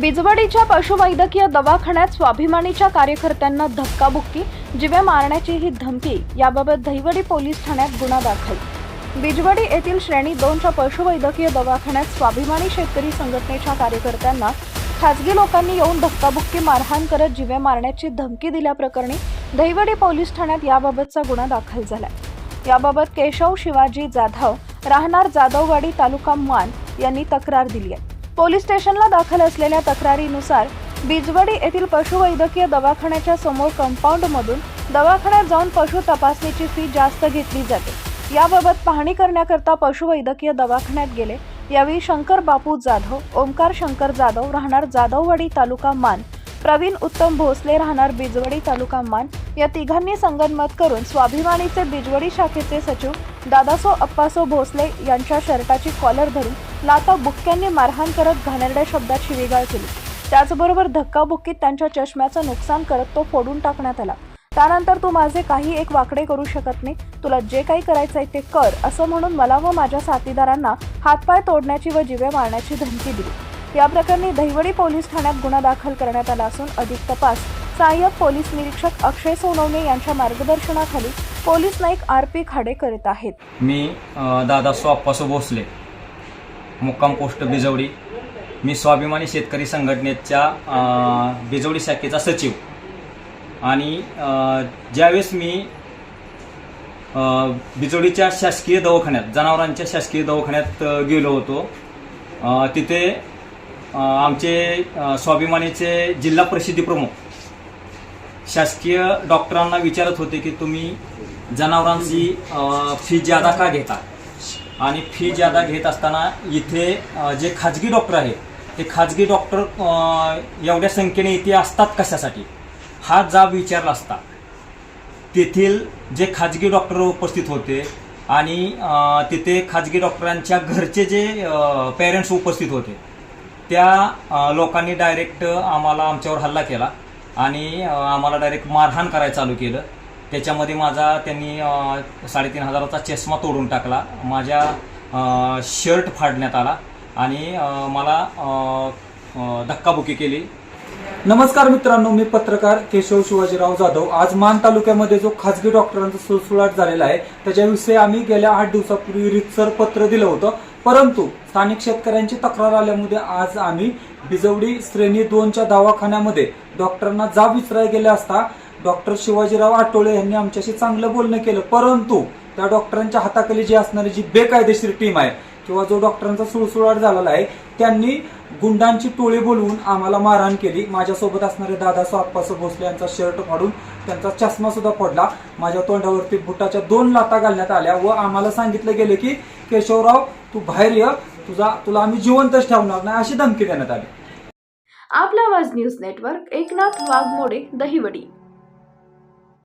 बिजवडीच्या पशुवैद्यकीय दवाखान्यात स्वाभिमानीच्या कार्यकर्त्यांना धक्काबुक्की जिवे मारण्याची ही धमकी याबाबत दहिवडी पोलीस ठाण्यात गुन्हा दाखल. बिजवडी येथील श्रेणी दोनच्या पशुवैद्यकीय दवाखान्यात स्वाभिमानी शेतकरी संघटनेच्या कार्यकर्त्यांना खासगी लोकांनी येऊन धक्काबुक्की मारहाण करत जिवे मारण्याची धमकी दिल्याप्रकरणी दहिवडी पोलीस ठाण्यात याबाबतचा गुन्हा दाखल झाला याबाबत केशव शिवाजी जाधव राहणार जाधववाडी तालुका मान यांनी तक्रार दिली आहे. पोलीस स्टेशनला दाखल असलेल्या तक्रारीनुसार बिजवडी येथील पशुवैद्यकीय दवाखान्याच्या समोर कंपाऊंडमधून दवाखान्यात जाऊन पशु तपासणीची फी जास्त घेतली जाते. याबाबत पाहणी करण्याकरता पशुवैद्यकीय दवाखान्यात गेले. यावेळी शंकर बापू जाधव ओमकार शंकर जाधव राहणार जाधववाडी तालुका मान प्रवीण उत्तम भोसले राहणार बिजवडी तालुका मान. या तिघांनी संगनमत करून स्वाभिमानीचे बिजवडी शाखेचे सचिव दादासो अप्पासो भोसले यांच्या शर्टाची कॉलर धरून लाता बुक्क्यांनी मारहाण करत घाणेरड्या शब्दात शिवीगाळ केली. त्याचबरोबर धक्काबुक्कीत त्यांच्या चष्म्याचं नुकसान करत तो फोडून टाकण्यात आला. त्यानंतर तू माझे काही एक वाकडे करू शकत नाही. तुला जे काही करायचं आहे ते कर असं म्हणून मला व माझ्या साथीदारांना हातपाय तोडण्याची व जिवे मारण्याची धमकी दिली. या प्रकरणी दहिवडी पोलीस ठाण्यात गुन्हा दाखल करण्यात आला असून अधिक तपास सहाय्यक पोलीस निरीक्षक अक्षय सोनवणे यांच्या मार्गदर्शनाखाली police Naik R P Khade करीत आहेत. मी दादा दादासो अप्पासो भोसले मुक्काम पोस्ट बिजवडी. मी स्वाभिमानी शेतकरी संघटनेच्या बिजवडी शाखेचा सचिव. आणि ज्यावेळेस मी बिजोडीच्या शासकीय दवाखान्यात जनावरांच्या शासकीय दवाखान्यात गेलो होतो तिथे आमचे स्वाभिमानीचे जिल्हा प्रसिद्धी प्रमुख शासकीय डॉक्टरांना विचारत होते की तुम्ही जनावरांची फी ज्यादा का घेता? आणि फी ज्यादा घेत असताना इथे जे खाजगी डॉक्टर आहेत ते खाजगी डॉक्टर एवढ्या संख्येने इथे असतात कशासाठी? हा जाब विचारला असता. तेथील जे खाजगी डॉक्टर उपस्थित होते आणि तिथे खाजगी डॉक्टरांच्या घरचे जे पेरेंट्स उपस्थित होते त्या लोकांनी डायरेक्ट आम्हाला आमच्यावर हल्ला केला. आणि आम्हाला डायरेक्ट मारहाण करायला चालू केलं. त्याच्यामध्ये माझा त्यांनी साडेतीन हजाराचा चष्मा तोडून टाकला. माझ्या शर्ट फाडण्यात आला आणि मला धक्काबुकी केली. नमस्कार मित्रांनो मी पत्रकार केशव शिवाजीराव जाधव. आज मान तालुक्यामध्ये जो खाजगी डॉक्टरांचा सुळसुळाट झालेला आहे त्याच्याविषयी आम्ही गेल्या आठ दिवसापूर्वी रितसर पत्र दिलं होतं. परंतु स्थानिक शेतकऱ्यांची तक्रार आल्यामुळे आज आम्ही बिजवडी श्रेणी दोनच्या दवाखान्यामध्ये डॉक्टरांना जाब विचारायला गेले असता डॉक्टर शिवाजीराव आटोळे यांनी आमच्याशी चांगलं बोलणं केलं. परंतु त्या डॉक्टरांच्या हाताखाली जी असणारी जी बेकायदेशीर टीम आहे किंवा जो डॉक्टरांचा सुळसुळाट झालेला आहे त्यांनी गुंडांची टोळी बोलवून आम्हाला मारहाण केली. माझ्यासोबत असणारे दादासो आप्पासो भोसले यांचा शर्ट फाडून त्यांचा चष्मा सुद्धा पडला माझ्या तोंडावरती बुटाच्या दोन लाता घालण्यात आल्या व आम्हाला सांगितलं गेलं की केशवराव तू बाहेर ये तुझा तुला आम्ही जिवंतच ठेवणार नाही अशी धमकी देण्यात आली. Aapla Awaaz news network Eknath Waghmode Dahiwadi.